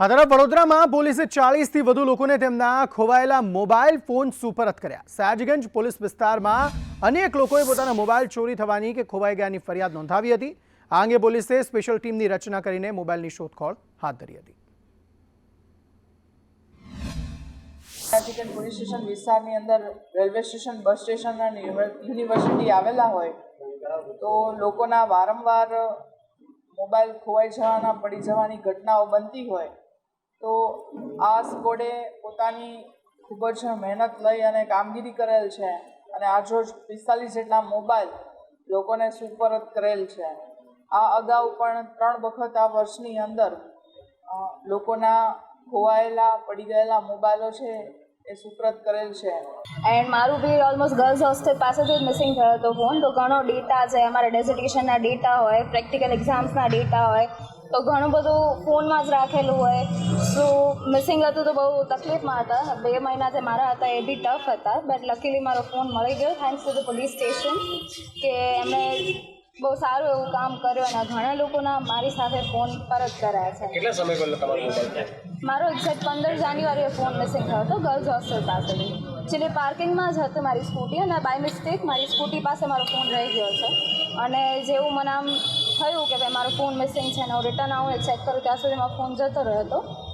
આ તરફ વડોદરામાં પોલીસે ચાળીસથી વધુ લોકોને તેમના ખોવાયેલા મોબાઈલ ફોન સુપરત કર્યા. સાજગંજ પોલીસ વિસ્તારમાં અનેક લોકોએ પોતાના મોબાઈલ ચોરી થવાની કે ખોવાઈ ગયાની ફરિયાદ નોંધાવી હતી. આ અંગે પોલીસે સ્પેશિયલ ટીમની રચના કરીને મોબાઈલની શોધખોળ હાથ ધરી હતી. રાજકોટ પોલીસ સ્ટેશન વિસ્તારની અંદર રેલવે સ્ટેશન, બસ સ્ટેશન અને યુનિવર્સિટી આવેલા હોય તો લોકોના વારંવાર મોબાઈલ ખોવાઈ જવાના, પડી જવાની ઘટનાઓ બનતી હોય તો આ સ્કોડે પોતાની ખૂબ જ મહેનત લઈ અને કામગીરી કરેલ છે અને આજરોજ પિસ્તાલીસ જેટલા મોબાઈલ લોકોને સુપરત કરેલ છે. આ અગાઉ પણ ત્રણ વખત આ વર્ષની અંદર લોકોના ખોવાયેલા, પડી ગયેલા મોબાઈલો છે એ સુપ્રત કરેલ છે. એન્ડ મારું બી ઓલમોસ્ટ ગર્લ્સ હોસ્ટેલ પાસેથી જ મિસિંગ થયો હતો ફોન તો ઘણો ડેટા છે, અમારા ડેઝિટેશનના ડેટા હોય પ્રેક્ટિકલ એક્ઝામ્સના ડેટા હોય તો ઘણું બધું ફોનમાં જ રાખેલું હોય. સો મિસિંગ હતું તો બહુ તકલીફમાં હતા. બે મહિના જે મારા હતા એ બી ટફ હતા. બટ લકીલી મારો ફોન મળી ગયો. Thanks to the police station કે એમણે બહુ સારું એવું કામ કર્યું અને ઘણા લોકોના મારી સાથે ફોન પરત કરાયા છે. કેટલા સમય પહેલા તમારો મોબાઈલ મારો એક્ઝેક્ટ પંદર જાન્યુઆરીએ ફોન મિસિંગ થયો હતો ગર્લ્સ હોસ્ટેલ પાસેથી. જેની પાર્કિંગમાં જ હતી મારી સ્કૂટી અને બાય મિસ્ટેક મારી સ્કૂટી પાસે મારો ફોન રહી ગયો છે. અને જેવું મને આમ થયું કે ભાઈ મારો ફોન મિસિંગ છે અને હું રિટર્ન આવું ચેક કરું, ત્યાં સુધી મારો ફોન જતો રહ્યો હતો.